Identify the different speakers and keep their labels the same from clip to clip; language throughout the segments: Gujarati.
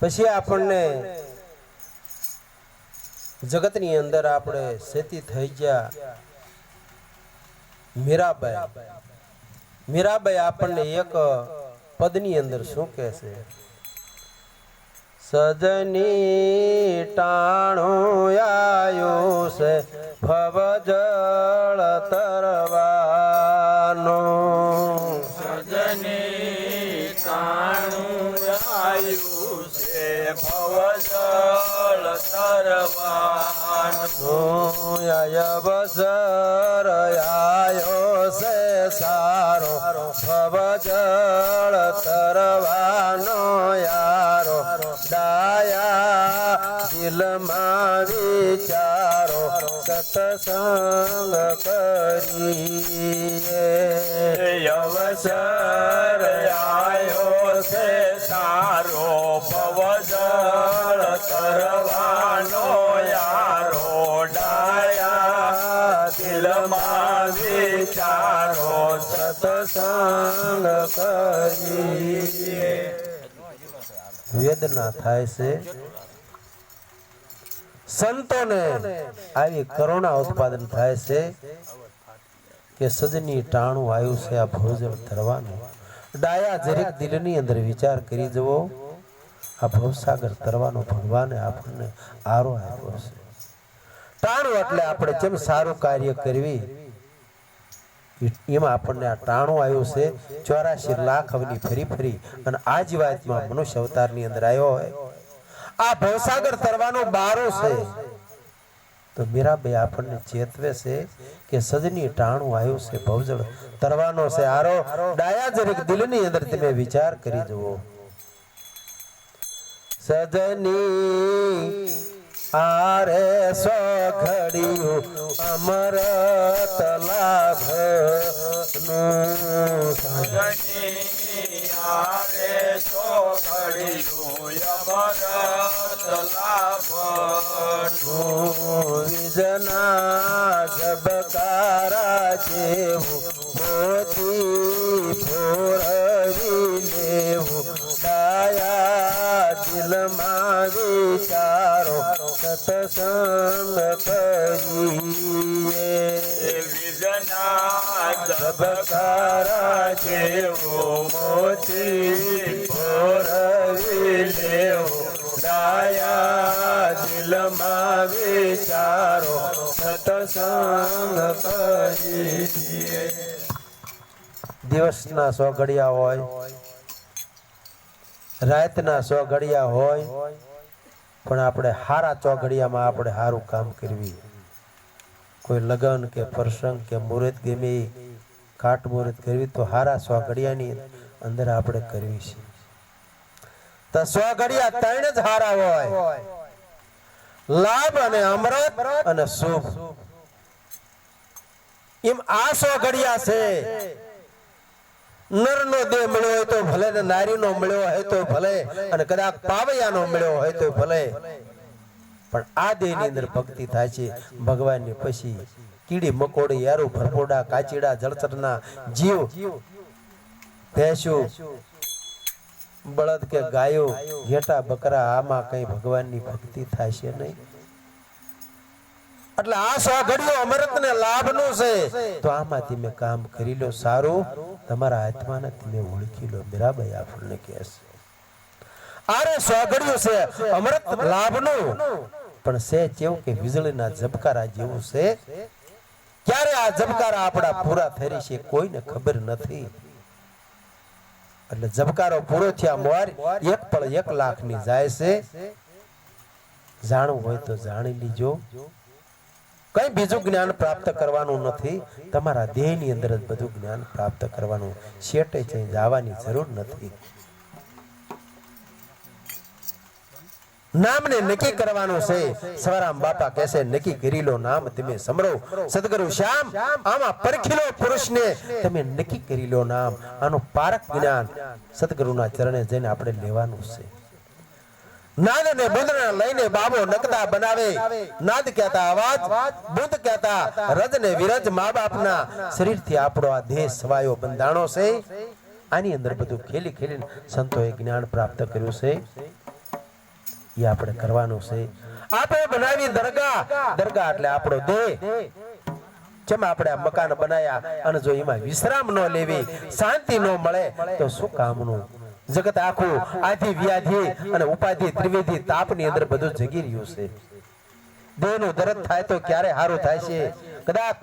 Speaker 1: પછી આપણને જગતની અંદર આપણે સેતી થઈ ગયા. મીરાબાઈ. મીરાબાઈ આપણને એક પદની અંદર શું કહે છે? સજની ટાણું આયો છે, ભવ જળ તરવાનો
Speaker 2: આયુ છે ભવજળ તરવાનું
Speaker 1: અવસર આયો છે સારો ભવ જળ તરવાનો યારો ડાયા દિલમાં વિચારો સતસંગ કરીએ
Speaker 2: અવસર આયો છે સારો
Speaker 1: સતસંગ વેદના થાય છે. સંતોને આવી કરુણા ઉત્પાદન થાય છે કે સજની ટાણું આવ્યું છે આ ભોજન તરવાનું. ડાયા જરીક દિલની અંદર વિચાર કરી જવો. આ ભવસાગર તરવાનો ભગવાને આપણને આરો આપ્યો છે. ટાણું એટલે આપણે જેમ સારું કાર્ય કરવી એમાં આપણને આ ટાણું આવ્યું છે. ચોરાશી લાખ અવની ફરી ફરી અને આ જીવાતમાં મનુષ્ય અવતારની અંદર આવ્યો હોય. આ ભવસાગર તરવાનો બારો છે. તો મીરાબાઈ આપણને ચેતવે છે કે સજની ટાણું આવ્યું છે ભવજળ. તરવાનો છે. આરો ડાયા જરીક દિલની અંદર તમે વિચાર કરી જુઓ. સજની આરે સો ઘડિયું અમરત લાભનું
Speaker 2: સજની આરે સો
Speaker 1: જબકારા જેવું મોતી ફોરવી સતસંગ કરીએ
Speaker 2: જેવો ફોરવી લેવો ડાયા દિલમાં વિચારો સતસંગ કરીએ
Speaker 1: દિવસના સો ઘડિયા હોય, રાતના સો ઘડિયા હોય પણ આપણે હારા ચોઘડિયામાં આપણે સારું કામ કરવી. કોઈ લગ્ન કે પ્રસંગ કે મુહૂર્ત ગમે કાટ મુહૂર્ત કરવી તો હારા સો ઘડિયાની અંદર આપણે કરવી છે. તો સ્વઘડિયા ત્રણ જ હારા હોય. લાભ અને અમૃત અને શુભ. એમ આ સ્વઘડિયા છે. નરનો દેહ મળ્યો હોય તો ભલે ને નારીનો મળ્યો હોય તો ભલે અને કદાચ પાવૈયાનો મળ્યો હોય તો ભલે. પણ આ દેહની અંદર ભક્તિ થાય છે. ભગવાનની પછી કીડી મકોડી, યારું ભરપોડા, કાચીડા, જળચરના જીવ, ભેંસું, બળદ કે ગાયો, ઘેટા, બકરા, આમાં કઈ ભગવાનની ભક્તિ થાય છે નહીં? એટલે આ સો અમૃત ને લાભનું છે. તો આમાંથી મેં કામ કરી લો સારું. તમારા હાથમાં ને તમે ઓળખી લો. મીરાબાઈ આપણને કહે છે. આરે સો છે, અમૃત લાભનું પણ છે કેવું કે વીજળીના ઝબકારા જેવું છે. ક્યારે આ ઝબકારા આપણા પૂરા થઈ છે કોઈને ખબર નથી. એટલે ઝબકારો પૂરો થયા મોર એક પળ એક લાખની જાય છે. જાણવું હોય તો જાણી લીજો. કઈ બીજું જ્ઞાન પ્રાપ્ત કરવાનું નથી? તમારા દેહની અંદર જ બધું જ્ઞાન પ્રાપ્ત કરવાનું. શેટે છે જવાની જરૂર નથી. નામને નક્કી કરવાનું છે. સવારામ બાપા કહેશે નક્કી કરી લો નામ, તમે સમરો સદગુરુ, શ્યામ, આમાં પરખીલો પુરુષને તમે નક્કી કરી લો નામ. આનું પારક જ્ઞાન સદગુરુના ચરણે જઈને આપણે લેવાનું છે. નાદ ને બુંદના લઈને બાબો નકદા બનાવે. નાદ કહેતા અવાજ, બુદ્ધ કહેતા રજ ને વિરજ મા બાપના શરીરથી આપણો આ દેહ સવાયો બંધાણો છે. આની અંદર બધું ખેલી ખેલીને સંતોએ જ્ઞાન પ્રાપ્ત કર્યું છે. એ આપણે કરવાનું છે. આપણે બનાવી દરગાહ. દરગાહ એટલે આપણો દેહ. જેમ આપણે આ મકાન બનાયા અને જો એમાં વિશ્રામ ન લેવી, શાંતિ ન મળે, તો શું કામનું? જગત આખું આધી વ્યાધી અને ઉપાધિ ત્રિવેદી તાપની અંદર બધું જગી રહ્યું છે. દેહનું દરદ થાય તો ક્યારે સારું થાય છે? કદાચ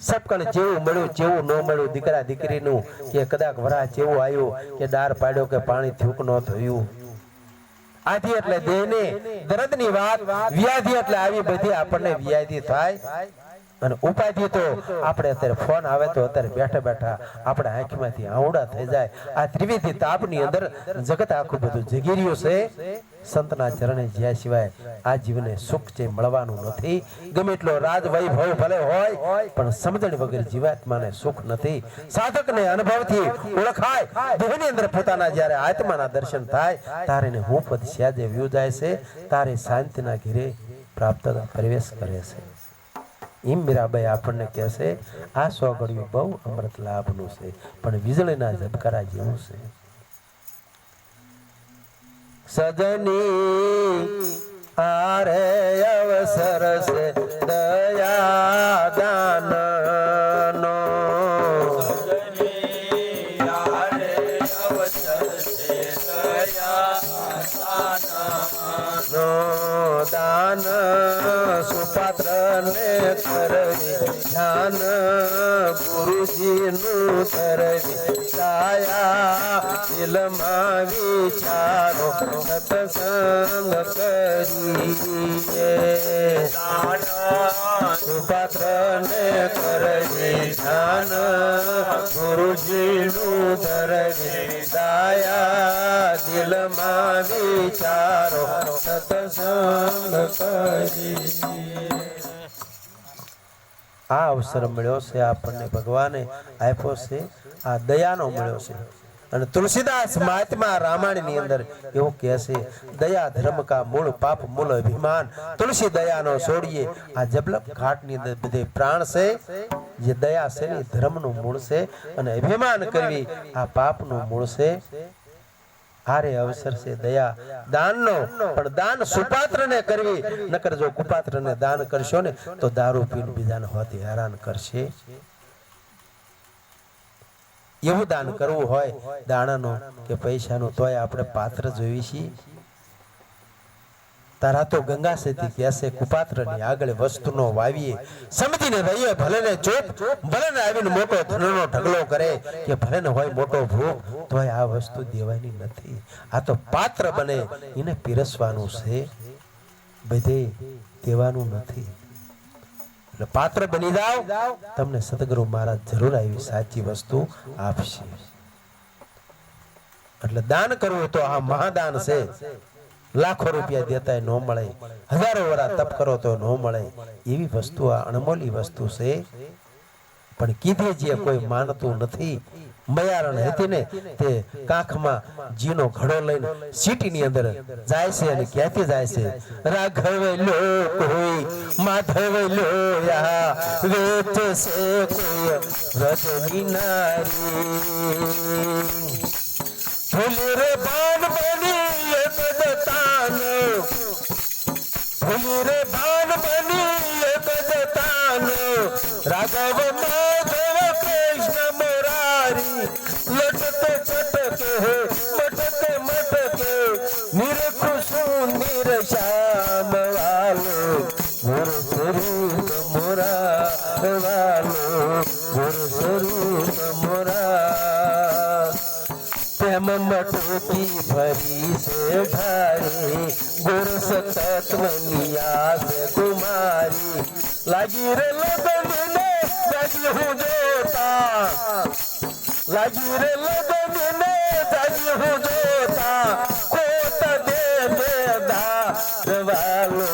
Speaker 1: સપકણ જેવું મળ્યું, જેવું ન મળ્યું, દીકરા, દીકરીનું કે કદાચ વરા જેવું આવ્યું કે દાર પાડ્યો કે પાણી થૂક ન થયું. આધિ એટલે દેહને દર્દની વાત, વ્યાધિ એટલે આવી બધી આપણને વ્યાધિ થાય. અને ઉપાધિ તો આપણે અત્યારે ફોન આવે તો અત્યારે બેઠા બેઠા આપણે આંખમાંથી આવડા થઈ જાય. આ ત્રિવિધિ તાપની અંદર જગત આખું બધું જગી રહ્યું છે. સંતના ચરણે જ્યાં સિવાય આ જીવને સુખ જે મળવાનું નથી, ગમે એટલો રાજ વૈભવ ભલે હોય, પણ સમજણ વગર જીવાત્માને સુખ નથી. સાધકને અનુભવથી ઓળખાય, દેહની અંદર પોતાના જ્યારે આત્માના દર્શન થાય, તારે એને હું પદ સ્યાજે વ્યુ જાય છે. તારે શાંતિના ઘેરે પ્રાપ્ત પ્રવેશ કરે છે. એમ આપણને કહેશે આ સોગડિયું બહુ અમૃત લાભનું છે, પણ વીજળીના ઝબકારા જેવું છે. સજની આરે અવસર છે, દયા દાન સુપાત્ર ને કરવી, ધ્યાન ગુરુજી નું છાયા દિલમાં વિચારો, સત્સંગ કરીએ. સુપાત્ર ને કરવી, ધ્યાન ગુરુજી નું ધરવી. દયા દિલમાં વિચારો, સત્સંગ આ અવસર મળ્યો છે આપણને ભગવાને આપ્યો છે, આ દયાનો મળ્યો છે. અને તુલસીદાસ મહાત્મા રામાયણની અંદર એવું કહે છે, દયા ધર્મ કા મૂળ પાપ, મૂળ અભિમાન, તુલસી દયાનો છોડીએ. આ જબલબ ઘાટની અંદર બધે પ્રાણ છે, જે દયા છે ને ધર્મનું મૂળ છે અને અભિમાન કરવી આ પાપનું મૂળ છે. હારે અવસર છે, દયા, દાનનો. પણ દાન સુપાત્રને કરવી, નકર જો કુપાત્રને દાન કરશો ને, તો દારૂ પીને બીજાને હોતી હેરાન કરશે. એવું દાન કરવું હોય, દાણાનો કે પૈસાનો, તોય આપણે પાત્ર જોઈ છીએ. તારા તો ગંગા સેતી કહેશે કુપાત્રની આગળ વસ્તુનો વાવીએ. સમજીને રહીએ ભલે ને ચૂપ ભલે ને આવીને મોટો ધનનો ઢગલો કરે કે ભલે ને હોય મોટો ભોગ, તોય આ વસ્તુ દેવાની નથી. આ તો પાત્ર બને, એને પીરસવાનું છે. બધે દેવાનું નથી. એટલે પાત્ર બની જાઓ. તમને સદગુરુ મહારાજ જરૂર આવી સાચી વસ્તુ આપશે. એટલે દાન કરવું તો આ મહાદાન છે. લાખો રૂપિયા દેતા ન મળે. હજારો વરા તપ કરો તો ન મળે. એવી વસ્તુ આ અણમોલી વસ્તુ છે. પણ કીધે જે કોઈ માનતું નથી. મયારણ હતી ને તે કાંખમાં જીનો ઘડો લઈને સીટીની અંદર જાય છે અને ક્યાંથી જાય છે? રાઘવ લો હોય, માધવ લોયા વેચ છે કોઈ રજની નારી. ફૂલ રે બાન બની ફૂલ રે બાન બની એક લાગી રે લગન ને જાગી હું જોતા, કોટ દે દે ધારવાલો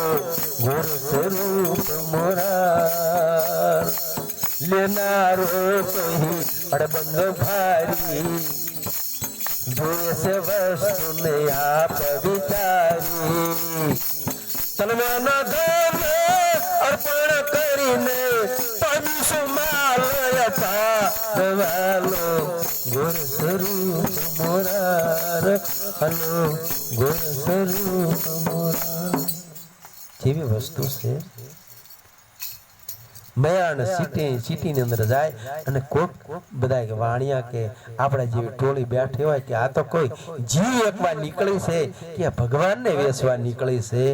Speaker 1: ગુર સ્વરૂપ મોરા લેનારો કહી અડબંગ ભારી. જોઈએ વસ્તુ ને આપ વિચારી. તનવાના ધન અર્પણ કરીને પામીશું માલય પારવાલો હલો ગુણ સ્વરૂપ મોરા જેવી વસ્તુ છે. મયાણ સિટી, સિટીની અંદર જાય અને કોક બધા કે વાણિયા કે આપણા જેવી ટોળી બેઠી હોય કે આ તો કોઈ જીવ એકવાર નીકળી છે કે ભગવાનને વેસવા નીકળી છે.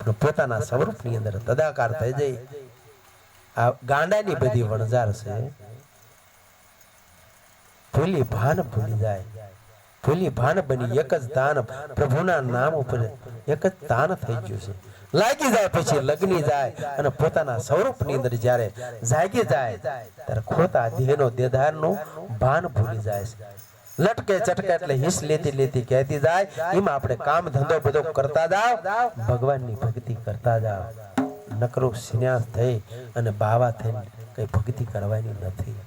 Speaker 1: પણ પોતાના સ્વરૂપની અંદર તદાકાર થઈ જાય. આ ગાંડાની બધી વણઝાર છે. ભૂલી ભાન ભૂલી જાય. ભૂલી ભાન બની એક જ તાન પ્રભુના નામ ઉપર એક જ તાન થઈ ગયું છે. લાગી જાય પછી લગ્ની જાય અને પોતાના સ્વરૂપની અંદર જ્યારે જાગી જાય, ત્યારે ખોતા દેહનો દેધારનું ભાન ભૂલી જાય છે. લટકે ચટકે એટલે હિસ લેતી લેતી કહેતી જાય, એમાં આપણે કામ ધંધો બધો કરતા જાવ ભગવાનની ભક્તિ કરતા જાવ નકરો સિન્યાસ થઈ અને બાવા થઈને કઈ ભક્તિ કરવાની નથી.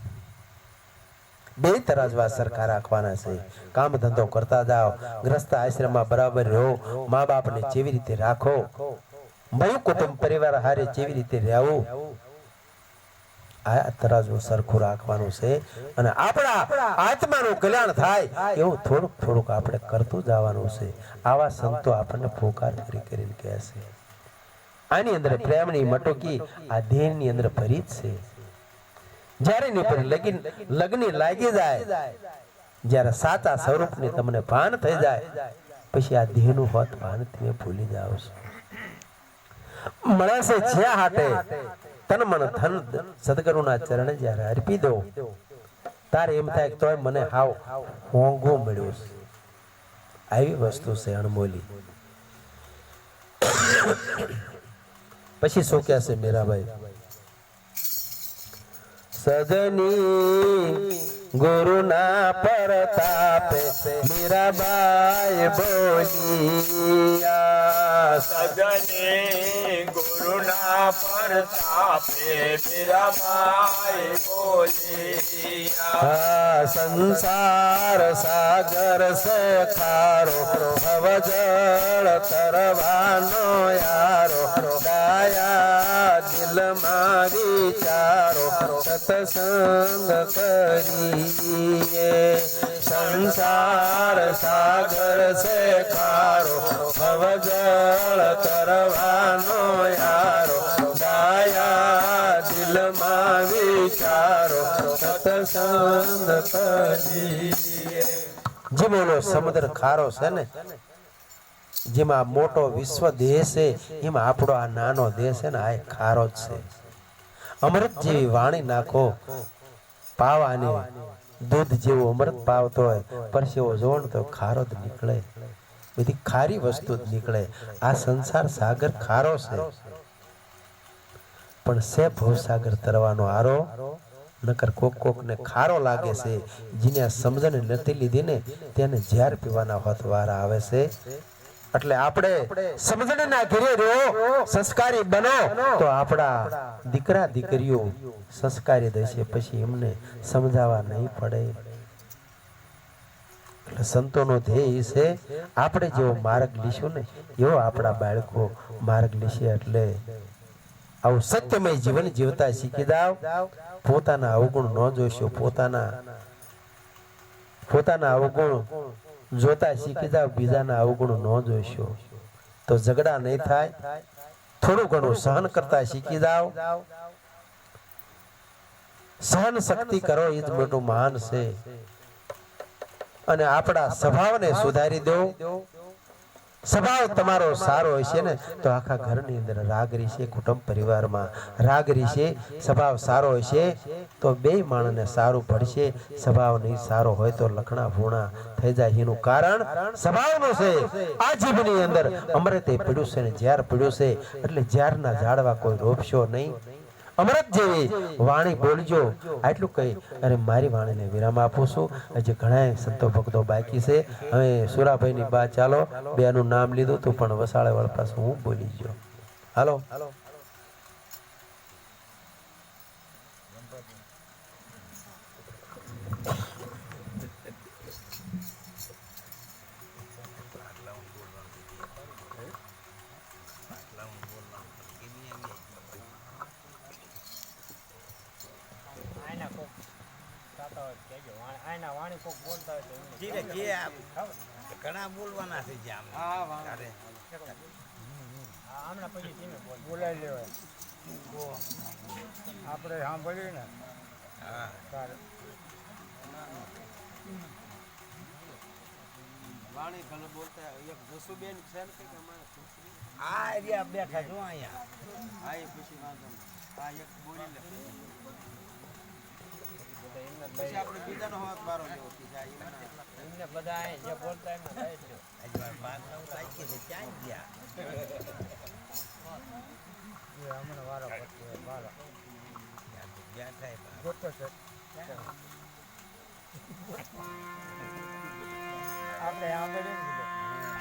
Speaker 1: બે તરાજવા સરખા રાખવાના છે. કામ ધંધો કરતા જાઓ, ગ્રસ્ત આશ્રમમાં બરાબર રહો મા બાપને જેવી રીતે રાખો. મયું કુટુંબ પરિવાર હારે જેવી રીતે રહેવું. આ તરાજુ સરખું રાખવાનું છે અને આપણા આત્માનું કલ્યાણ થાય એવું થોડુંક થોડુંક આપણે કરતું જવાનું છે. આવા સંતો આપણને પોકાર કરી કરીને કહે છે. આની અંદર પ્રેમની મટોકી આ દેહની અંદર ભરી જ છે. જ્યારે નીકળે લગીન લગ્ન લાગી જાય, જ્યારે સાચા સ્વરૂપની તમને ભાન થઈ જાય, પછી આ દેહનું હોત ભાન તમે ભૂલી જાઓ છો. મળે જ્યાં હાટે તન મન ધન સદગુરુના ચરણે જ્યારે અર્પી દો, તારે એમ થાય તોય મને હાવ હોંગો મળ્યો છે. આવી વસ્તુ છે અણમોલી. પછી શું કહેશે મીરાબાઈ? સદની ગુરુના પરતાપે મીરાબાઈ બોલિયા
Speaker 2: સજને ગુરુના પરતાપે મીરાબાઈ બોલિયા
Speaker 1: સંસાર સાગર સખારો ખારો ભવજળ તરવાનો યારો દયા દિલમાં વિચારો સતસંગ કરીએ. સંસાર સાગર છે ખારો, ભવજળ કરવાનો યારો. દયા દિલમાં વિચારો સતસંગ કરીએ. જે બોલો સમુદ્ર ખારો છે ને જેમાં મોટો વિશ્વ દેહ છે, એમાં આપણો આ નાનો દેહ છે ને, આ ખારો જ છે. અમૃત જેવી વાણી નાખો, પાવાની દૂધ જેવું અમૃત પાવતો હોય પરસેવો જોણ તો ખારો જ નીકળે. બધી ખારી વસ્તુ જ નીકળે. આ સંસાર સાગર ખારો છે. પણ સે ભવસાગર તરવાનો આરો, નકર કોક કોક ને ખારો લાગે છે. જેને આ સમજણ નથી લીધી ને, તેને ઝેર પીવાના હોત વાર આવે છે. એટલે આપણે સમજણના ઘેરે સંસ્કારી બનો. તો આપણા દીકરા, દીકરીઓ સંસ્કારી દેશે, પછી એમને સમજાવવા નહીં પડે. એટલે સંતોનો ધ્યેય છે, આપણે જેવો માર્ગ લીશું ને, એવો આપણા બાળકો માર્ગ લેશે. એટલે આવું સત્યમય જીવન જીવતા શીખી દાવ પોતાના અવગુણ ન જોશો. પોતાના પોતાના અવગુણ જોતા શીખી જાવ બીજાના અવગુણ ન જોશો. તો ઝઘડા નહીં થાય. થોડું ઘણું સહન કરતા શીખી જાવ સહન શક્તિ કરો, એ જ મોટું મહાન છે. અને આપણા સ્વભાવને સુધારી દો. સ્વભાવ તમારો સારો હશે ને, તો આખા ઘરની અંદર રાગ રહેશે, કુટુંબ પરિવારમાં રાગ રહેશે, સ્વભાવ સારો હશે, તો બે માણસને સારું પડશે, સ્વભાવ નહીં સારો હોય તો લખણા ભૂણા થઈ જાય. એનું કારણ સ્વભાવનું છે. આ જીભની અંદર અમરે તે પીડ્યું છે ને ઝેર પીડ્યું છે. એટલે ઝેરના ઝાડવા કોઈ રોપશો નહીં. અમૃત જેવી વાણી બોલજો. આટલું કહી અને મારી વાણીને વિરામ આપું છું. હજી ઘણા સંતો ભક્તો બાકી છે. હવે સુરાભાઈની બા ચાલો. બેનું નામ લીધું તું પણ વસાળે વાળ પાસે હું બોલી ગયો. હાલો.
Speaker 3: આયના કોક બોલતા હોય તો. વાણ- વાણી ધીરે ધીરે આપ. ઘણા બોલવાના છે જે આમ. તારે
Speaker 4: બોલાવી લેવાય. આપણે સાંભળ્યું ને
Speaker 3: હા.
Speaker 4: તારે.
Speaker 1: વાણી ભલે બોલતા એક જસુબેન છે ને અમારે
Speaker 3: આ એરિયા બેઠા જો અહીંયા.
Speaker 1: હા એ પછી વાંધો હા એક બોલી લે. પછી આપણે બીજાનો હોત બારો જેવો થઈ જાય
Speaker 4: એમને બધા જે બોલતા એમને
Speaker 3: થાય છે. ક્યાં ગયા?
Speaker 4: હમણાં વારો પડતો વારો.
Speaker 3: જ્યાં
Speaker 4: થાય ગોઠો
Speaker 3: આપણે